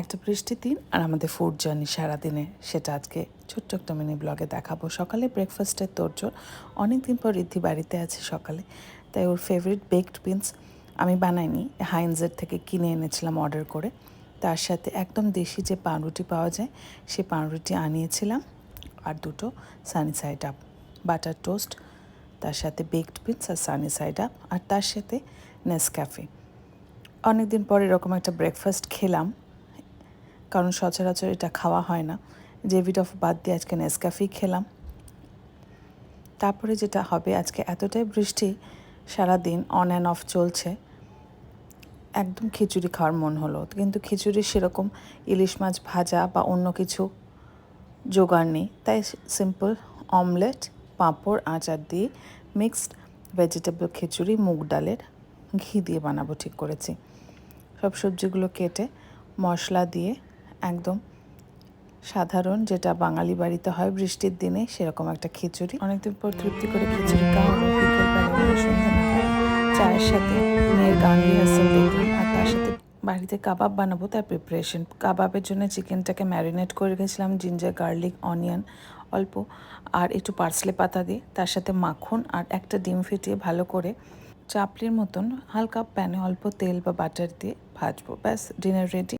একটা বৃষ্টির দিন আর আমাদের ফুড জার্নি সারাদিনে। সেটা আজকে ছোট্ট একটা মিনি ব্লগে দেখাবো। সকালে ব্রেকফাস্টের তোরজোর অনেক দিন পর রিদ্ধি বাড়িতে আছে সকালে। তাই ওর ফেভারিট বেকড বিনস আমি বানাইনি। হাইন্সের থেকে কিনে এনেছিলাম অর্ডার করে। তার সাথে একদম দেশি যে পাউরুটি পাওয়া যায় সেই পাউরুটি আনিয়েছিলাম। আর দুটো sunny side up butter toast তার সাথে বেকড বিনস আর সানি সাইড আপ আর তার সাথে নেসক্যাফে অনেক দিন পর এরকম একটা ব্রেকফাস্ট খেলাম। কারণ সচরাচর এটা খাওয়া হয় না। জেভিড অফ বাদ দিয়ে আজকে নেসক্যাফেই খেলাম। তারপরে যেটা হবে, আজকে এতটাই বৃষ্টি, সারাদিন অন অ্যান্ড অফ চলছে। একদম খিচুড়ি খাওয়ার মন হলো। কিন্তু খিচুড়ি সেরকম ইলিশ মাছ ভাজা বা অন্য কিছু জোগাড় নেই। তাই সিম্পল অমলেট পাঁপড়, আচার দিয়ে মিক্সড ভেজিটেবল খিচুড়ি, মুগ ডালের ঘি দিয়ে বানাবো ঠিক করেছি। সব সবজিগুলো কেটে মশলা দিয়ে একদম। সাধারণ যেটা বাঙালি বাড়িতে হয় বৃষ্টির দিনে সেরকম একটা খিচুড়ি। অনেকদিন পর তৃপ্তি করে খিচুড়ি চায়ের সাথে মেয়ের গান দেখলাম আর তার সাথে বাড়িতে কাবাব বানাবো তার প্রিপারেশন কাবাবের জন্য চিকেনটাকে ম্যারিনেট করে রেখেছিলাম জিঞ্জার গার্লিক অনিয়ন অল্প আর একটু পার্সলে পাতা দিয়ে। তার সাথে মাখন আর একটা ডিম ফেটিয়ে ভালো করে চাপলির মতন হালকা প্যানে অল্প তেল বা বাটার দিয়ে ভাজবো। ব্যাস ডিনার রেডি